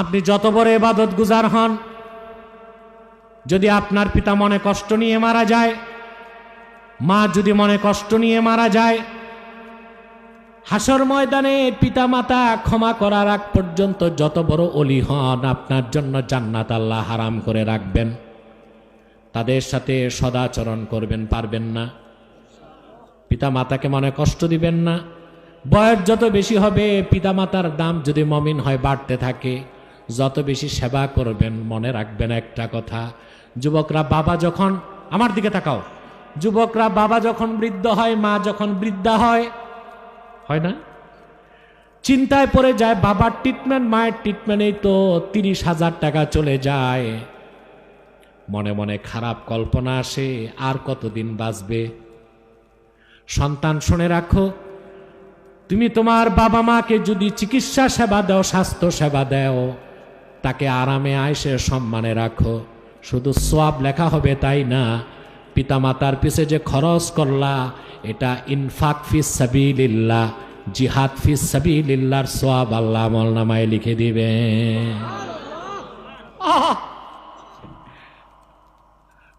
আপনি যত বড় এবাদত গুজার হন, যদি আপনার পিতা মনে কষ্ট নিয়ে মারা যায়, মা যদি মনে কষ্ট নিয়ে মারা যায়, হাসর ময়দানে পিতা মাতা ক্ষমা করার আগ পর্যন্ত যত বড় অলি হন, আপনার জন্য জান্নাত আল্লাহ হারাম করে রাখবেন। তাদের সাথে সদাচরণ করবেন, পারবেন না। পিতা মাতাকে মনে কষ্ট দিবেন না। বয়স যত বেশি হবে পিতা মাতার দাম যদি মমিন হয় বাড়তে থাকে যত বেশি সেবা করবেন, মনে রাখবেন একটা কথা। যুবকরা, বাবা যখন আমার দিকে তাকাও। যুবকরা, বাবা যখন বৃদ্ধ হয়, মা যখন বৃদ্ধা হয় হয় না? চিন্তায় পড়ে যায়, বাবার ট্রিটমেন্ট মায়ের ট্রিটমেন্টেই তো তিরিশ হাজার টাকা চলে যায়। মনে মনে খারাপ কল্পনা আসে, আর কতদিন বাঁচবে? সন্তান, শুনে রাখো, তুমি তোমার বাবা মাকে যদি চিকিৎসা সেবা দাও, স্বাস্থ্য সেবা দাও তাকে আরামে আয়সে সম্মানে রাখো। শুধু সোয়াব লেখা হবে তাই না? পিতামাতার পিছে যে খরচ করলা, এটা ইনফাক ফিস সাবিলিল্লাহ, জিহাদ ফিস সাবিলিল্লাহর সোয়াব আল্লাহ আমল নামায় লিখে দিবে।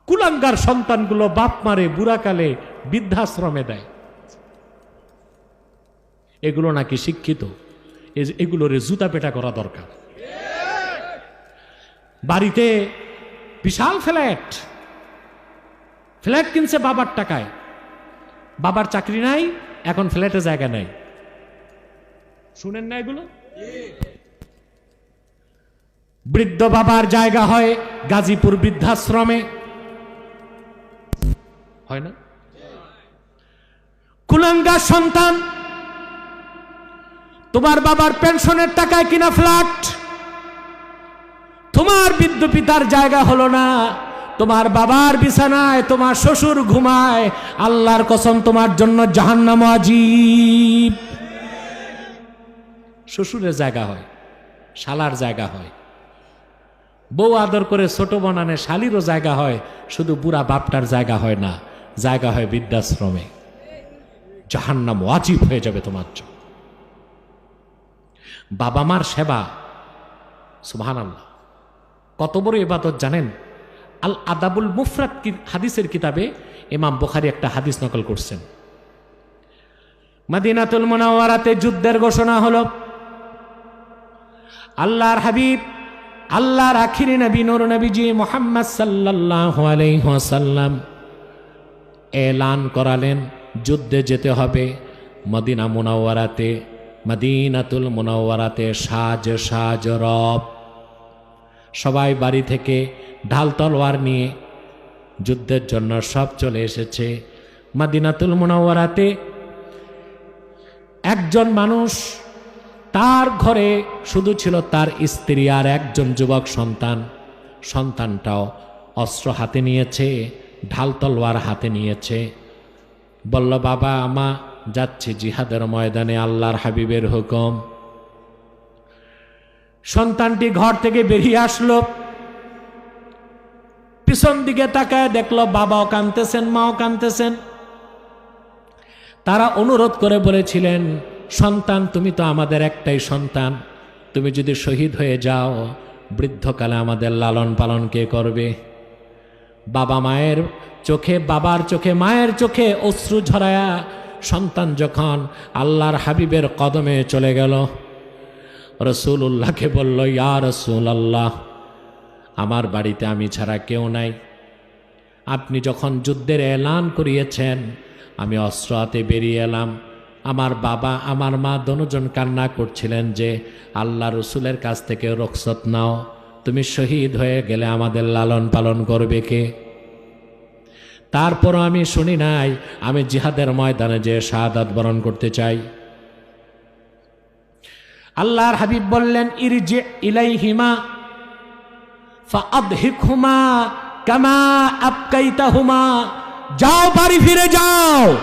কুলাঙ্গার সন্তানগুলো বাপ মারে বুড়াকালে বৃদ্ধাশ্রমে দেয়। এগুলো নাকি শিক্ষিত এগুলোরে জুতা পেটা করা দরকার। বাড়িতে বিশাল ফ্ল্যাট। ফ্ল্যাট কিনছে বাবার টাকায়। বাবার চাকরি নাই, এখন ফ্ল্যাটে জায়গা নাই। শুনেন না এগুলো? বৃদ্ধ বাবার জায়গা হয় গাজীপুর বৃদ্ধাশ্রমে। হয় না? কুলাঙ্গা সন্তান, তোমার বাবার পেনশনের টাকায় কিনা ফ্ল্যাট? তোমার বৃদ্ধ পিতার জায়গা হলো না। তোমার বাবার বিছানায়, তোমার শ্বশুর ঘুমায়। আল্লাহর কসম, তোমার জন্য জাহান্নাম আজীব শ্বশুরের জায়গা হয়, শালার জায়গা হয়। বউ আদর করে ছোট বনানে শালিরও জায়গা হয়। শুধু বুড়া বাপটার জায়গা হয় না, জায়গা হয় বৃদ্ধাশ্রমে। জাহান্নাম ওয়াজিব হয়ে যাবে তোমার জন্য। বাবা মার সেবা সুবহান আল্লাহ কত বড় ইবাদত জানেন? আল আদাবুল মুফরাত হাদিসের কিতাবে ইমাম বুখারী একটা হাদিস নকল করছেন। মদিনাতুল মুনাওয়ারাতে যুদ্ধের ঘোষণা হলো, আল্লাহর হাবিব, আল্লাহর আখিরি নবী, নূর নবীজি মোহাম্মদ সাল্লাল্লাহু আলাইহি ওয়াসাল্লাম এলান করালেন, যুদ্ধে যেতে হবে। মদিনা মুনাওয়ারাতে, মদিনাতুল মোনাওয়ারাতে সাজ সাজ রব সবাই বাড়ি থেকে ঢাল তলোয়ার নিয়ে যুদ্ধের জন্য সব চলে এসেছে। মদিনাতুল মুনাওয়ারাতে একজন মানুষ তার ঘরে শুধু ছিল তার স্ত্রী আর একজন যুবক সন্তান। সন্তানটাও অস্ত্র হাতে নিয়েছে, ঢাল তলোয়ার হাতে নিয়েছে। বলল, বাবা, আমা, যাচ্ছি জিহাদের ময়দানে, আল্লাহর হাবিবের হুকুম। সন্তানটি ঘর থেকে বেরিয়ে আসলো। পিছন দিকে তাকায় দেখল বাবাও কানতেছেন মাও কানতেছেন তারা অনুরোধ করে বলেছিলেন, সন্তান, তুমি তো আমাদের একটাই সন্তান। তুমি যদি শহীদ হয়ে যাও, বৃদ্ধকালে আমাদের লালন পালন কে করবে? বাবা মায়ের চোখে, বাবার চোখে, মায়ের চোখে অশ্রু ঝরায়া সন্তান যখন আল্লাহর হাবিবের কদমে চলে গেল। রসুল উল্লাহকে বলল, ইয়া রসুল আল্লাহ আমার বাড়িতে আমি ছাড়া কেউ নাই। আপনি যখন যুদ্ধের এলান করিয়েছেন, আমি অস্ত্র হাতে বেরিয়ে এলাম। আমার বাবা, আমার মা দনুজন কান্না করছিলেন যে, আল্লাহ রসুলের কাছ থেকে রক্ষত নাও। তুমি শহীদ হয়ে গেলে আমাদের লালন পালন করবে কে? তারপরও আমি শুনি নাই, আমি জিহাদের ময়দানে যে শাহাদাত বরণ করতে চাই। আল্লাহর হাবিব বললেন, ইরজে ইলাইহিমা ফাআদহিকহুমা কামা আবকাইতাহুমা। যাও, বাড়ি ফিরে যাও।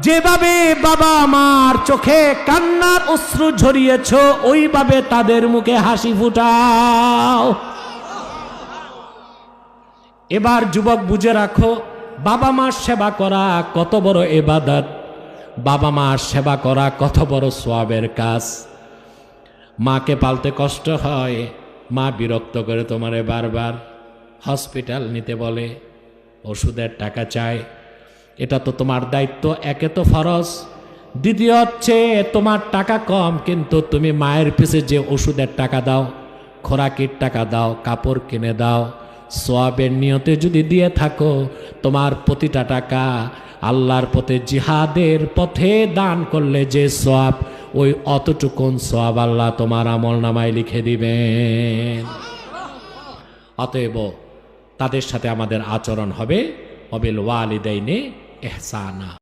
যেভাবে বাবা মার চোখে কান্নার অশ্রু ঝরিয়েছ, ওইভাবে তাদের মুখে হাসি ফুটাও। এবার যুবক বুঝে রাখো, বাবা মার সেবা করা কত বড় এবাদত। বাবা মার সেবা করা কত বড় সোয়াবের কাজ। মাকে পালতে কষ্ট হয়, মা বিরক্ত করে তোমারে বারবার হসপিটাল নিতে বলে, ওষুধের টাকা চায়। এটা তো তোমার দায়িত্ব, একে তো ফরজ। দ্বিতীয় হচ্ছে, তোমার টাকা কম, কিন্তু তুমি মায়ের পিছে যে ওষুধের টাকা দাও, খোরাকির টাকা দাও, কাপড় কিনে দাও, সোয়াবের নিয়তে যদি দিয়ে থাকো, তোমার প্রতিটা টাকা আল্লাহর পথে জিহাদের পথে দান করলে যে সব ওই অতটুকুন সব আল্লাহ তোমার আমল নামায় লিখে দিবেন। অতএব তাদের সাথে আমাদের আচরণ হবে। অবিল ওয়ালিদাইনে এহসানা।